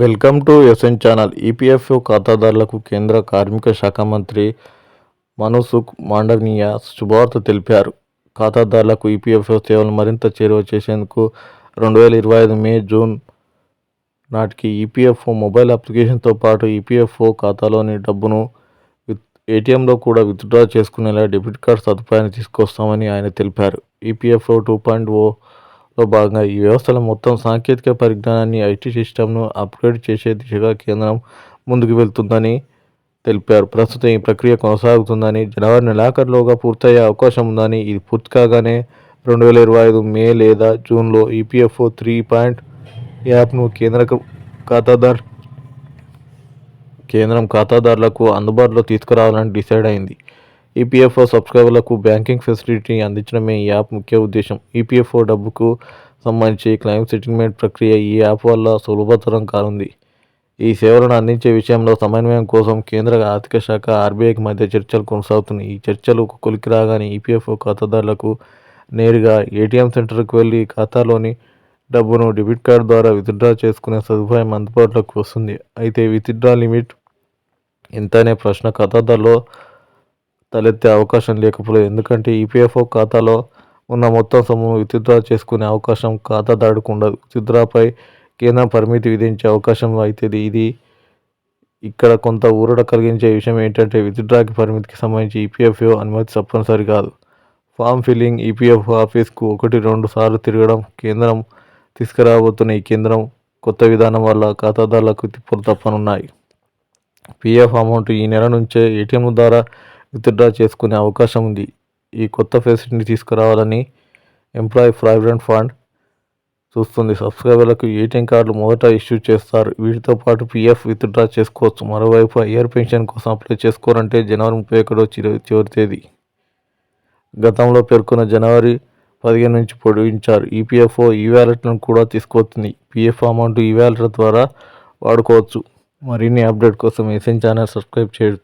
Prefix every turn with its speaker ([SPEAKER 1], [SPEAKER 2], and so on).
[SPEAKER 1] Welcome to SN channel. EPFO ఖాతాదారులకు కేంద్ర కార్మిక శాఖ మంత్రి మనుసుఖ్ మాండవీయ శుభవార్త తెలిపారు. ఖాతాదారులకు ఈపీఎఫ్ఓ సేవలు మరింత చేరువ చేసేందుకు రెండు వేల ఇరవై ఐదు మే జూన్ నాటికి ఈపీఎఫ్ఓ మొబైల్ అప్లికేషన్తో పాటు ఈపీఎఫ్ఓ ఖాతాలోని డబ్బును ఏటీఎంలో కూడా విత్డ్రా చేసుకునేలా డెబిట్ కార్డ్ సదుపాయాన్ని తీసుకొస్తామని ఆయన తెలిపారు. ఈపీఎఫ్ఓ టూ పాయింట్ ఓ లో భాగంగా ఈ వ్యవస్థల మొత్తం సాంకేతిక పరిజ్ఞానాన్ని ఐటీ సిస్టమ్ను అప్గ్రేడ్ చేసే దిశగా కేంద్రం ముందుకు వెళ్తుందని తెలిపారు. ప్రస్తుతం ఈ ప్రక్రియ కొనసాగుతుందని జనవరి నెలాఖరులోగా పూర్తయ్యే అవకాశం ఉందని ఇది పూర్తి కాగానే రెండు వేల ఇరవై ఐదు మే లేదా జూన్లో ఈపీఎఫ్ఓ త్రీ పాయింట్ యాప్ను కేంద్ర ఖాతాదారు కేంద్రం ఖాతాదారులకు అందుబాటులో తీసుకురావాలని డిసైడ్ అయింది. ఈపీఎఫ్ఓ సబ్స్క్రైబర్లకు బ్యాంకింగ్ ఫెసిలిటీ అందించడమే ఈ యాప్ ముఖ్య ఉద్దేశం. ఈపీఎఫ్ఓ డబ్బుకు సంబంధించి క్లెయిమ్ సెటిల్మెంట్ ప్రక్రియ ఈ యాప్ వల్ల సులభతరం కానుంది. ఈ సేవలను అందించే విషయంలో సమన్వయం కోసం కేంద్ర ఆర్థిక శాఖ ఆర్బీఐకి మధ్య చర్చలు కొనసాగుతున్నాయి. ఈ చర్చలు కొలికి రాగానే ఈపీఎఫ్ఓ ఖాతాదారులకు నేరుగా ఏటీఎం సెంటర్కు వెళ్ళి ఖాతాలోని డబ్బును డెబిట్ కార్డు ద్వారా విత్డ్రా చేసుకునే సదుపాయం అందుబాటులోకి వస్తుంది. అయితే విత్డ్రా లిమిట్ ఎంత అనే ప్రశ్న ఖాతాదారులో తలెత్తే అవకాశం లేకపోలేదు. ఎందుకంటే ఈపీఎఫ్ఓ ఖాతాలో ఉన్న మొత్తం సొమ్ము విత్డ్రా చేసుకునే అవకాశం ఖాతాదారుడికి ఉండదు. విత్డ్రాపై కేంద్రం పరిమితి విధించే అవకాశం అయితే ఇది. ఇక్కడ కొంత ఊరట కలిగించే విషయం ఏంటంటే విత్డ్రాకి పరిమితికి సంబంధించి ఈపీఎఫ్ఓ అనుమతి తప్పనిసరి కాదు. ఫామ్ ఫిల్లింగ్ ఈపీఎఫ్ఓ ఆఫీస్కు ఒకటి రెండు సార్లు తిరగడం కేంద్రం తీసుకురాబోతున్న ఈ కేంద్రం కొత్త విధానం వల్ల ఖాతాదారులకు తిప్పులు తప్పనున్నాయి. పీఎఫ్ అమౌంట్ ఈ నెల నుంచే ఏటీఎం ద్వారా విత్డ్రా చేసుకునే అవకాశం ఉంది. ఈ కొత్త ఫెసిలిటీని తీసుకురావాలని ఎంప్లాయీ ప్రావిడెంట్ ఫండ్ చూస్తుంది. సబ్స్క్రైబర్లకు ఏటీఎం కార్డులు మొదట ఇష్యూ చేస్తారు. వీటితో పాటు పీఎఫ్ విత్డ్రా చేసుకోవచ్చు. మరోవైపు ఇయర్ పెన్షన్ కోసం అప్లై చేసుకోవాలంటే జనవరి ముప్పై ఒకటో చివరి తేదీ. గతంలో పేర్కొన్న జనవరి పదిహేను నుంచి పొడిగించారు. ఈపీఎఫ్ఓ ఈ వ్యాలెట్లను కూడా తీసుకొస్తుంది పీఎఫ్ అమౌంట్ ఈ వ్యాలెట్ల ద్వారా వాడుకోవచ్చు. మరిన్ని అప్డేట్ కోసం ఎస్ఎన్ ఛానల్ సబ్స్క్రైబ్ చేయొచ్చు.